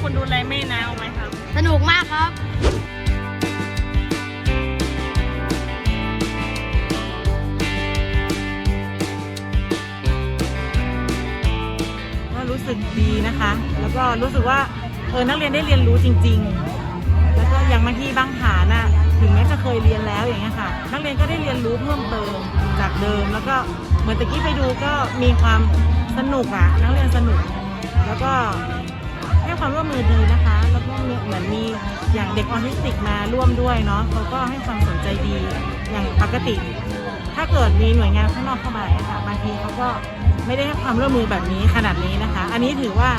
รับคุณดูแลแม่นาวไหมครับ สนุกมากครับ ก็รู้สึกดีนะคะ แล้วก็รู้สึกว่าเออนักเรียนได้เรียนรู้จริง ๆ แล้วก็อย่างบางที่บางฐานน่ะถึงแม้จะเคยเรียนแล้วอย่างเงี้ยค่ะ นักเรียนก็ได้เรียนรู้เพิ่มเติมจากเดิม แล้วก็เหมือนตะกี้ไปดูก็มีความสนุกอะนักเรียนสนุก แล้วก็ให้ ความร่วมมือดีนะคะ แล้วก็มีเหมือนมีอย่างเด็กออทิสติกมาร่วมด้วยเนาะเขาก็ให้ความสนใจดีอย่างปกติ ถ้าเกิดมีหน่วยงานข้างนอกเข้ามาอะค่ะบางทีเขาก็ไม่ได้ให้ความร่วมมือแบบนี้ขนาดนี้นะคะ อันนี้ถือว่า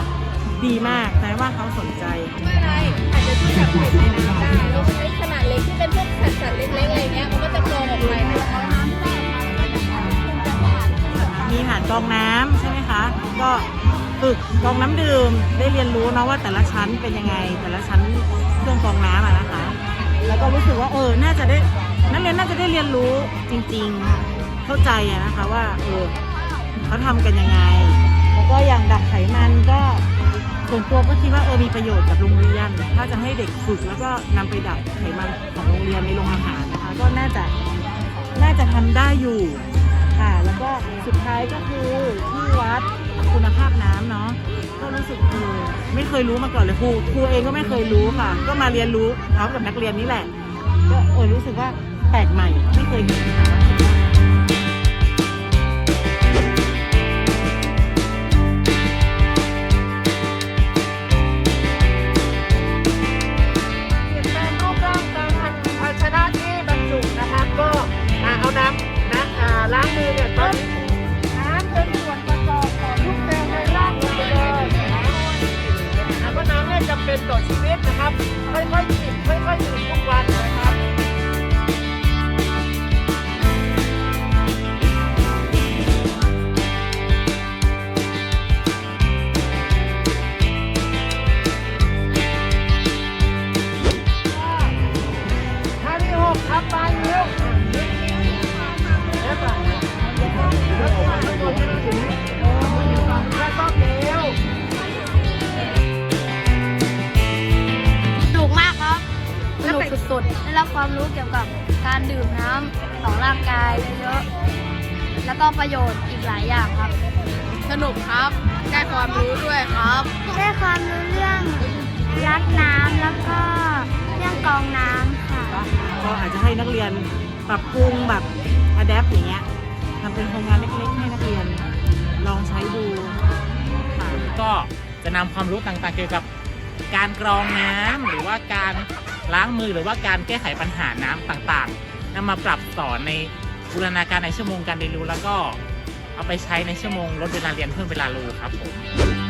ดีมากแต่ว่าเขาสนใจไม่อะไรอาจจะที่แบบเด็กในน้ำได้เราใช้ขนาดเล็กที่เป็นพวกสัตว์สัตว์เล็กๆอะไรเงี้ยมันก็จะกรองออกไปในน้ำที่ามีฐานกรองน้ำใช่ไหมคะก็ ฝึกกองน้ำดื่มได้เรียนรู้เนาะว่าแต่ละชั้นเป็นยังไง แต่ละชั้นเครื่องกองน้ำอะนะคะ แล้วก็รู้สึกว่าเออน่าจะได้นักเรียนน่าจะได้เรียนรู้จริง ๆ เข้าใจอะนะคะว่าเออเขาทำกันยังไง แล้วก็อย่างดักไขมันก็ส่วนตัวก็คิดว่าเออมีประโยชน์กับโรงเรียน ถ้าจะให้เด็กฝึกแล้วก็นำไปดักไขมันของโรงเรียนในโรงอาหารนะคะ ก็น่าจะน่าจะทำได้อยู่ ค่ะ แล้วก็สุดท้ายก็คือที่วัดคุณภาพน้ำเนาะก็รู้สึกคือไม่เคยรู้มาก่อนเลยครูครูเองก็ไม่เคยรู้ค่ะ ก็มาเรียนรู้พร้อมกับนักเรียนนี่แหละ ก็เออรู้สึกว่าแปลกใหม่ไม่เคยเห็นนะคะ นิ้วแล้วก็แล้วก็ข้างบนให้ถึงแล้วก็เอวสนุกมากครับสนุกสุดๆ ได้รับความรู้เกี่ยวกับการดื่มน้ำของร่างกายเยอะๆ แล้วก็ประโยชน์อีกหลายอย่างครับ สนุกครับ ได้ความรู้ด้วยครับ ได้ความรู้เรื่องรักน้ำแล้วก็เรื่องกรองน้ำค่ะ ก็อาจจะให้นักเรียนปรับปรุงแบบอะแดปอย่างเงี้ยทำเป็นโครงงานเล็กๆ ให้นักเรียนลองใช้ดูค่ะก็จะนำความรู้ต่างๆเกี่ยวกับการกรองน้ำหรือว่าการล้างมือหรือว่าการแก้ไขปัญหาน้ำต่างๆนำมาปรับสอนในบูรณาการในชั่วโมงการเรียนรู้แล้วก็เอาไปใช้ในชั่วโมงลดเวลาเรียนเพิ่มเวลารู้ครับผม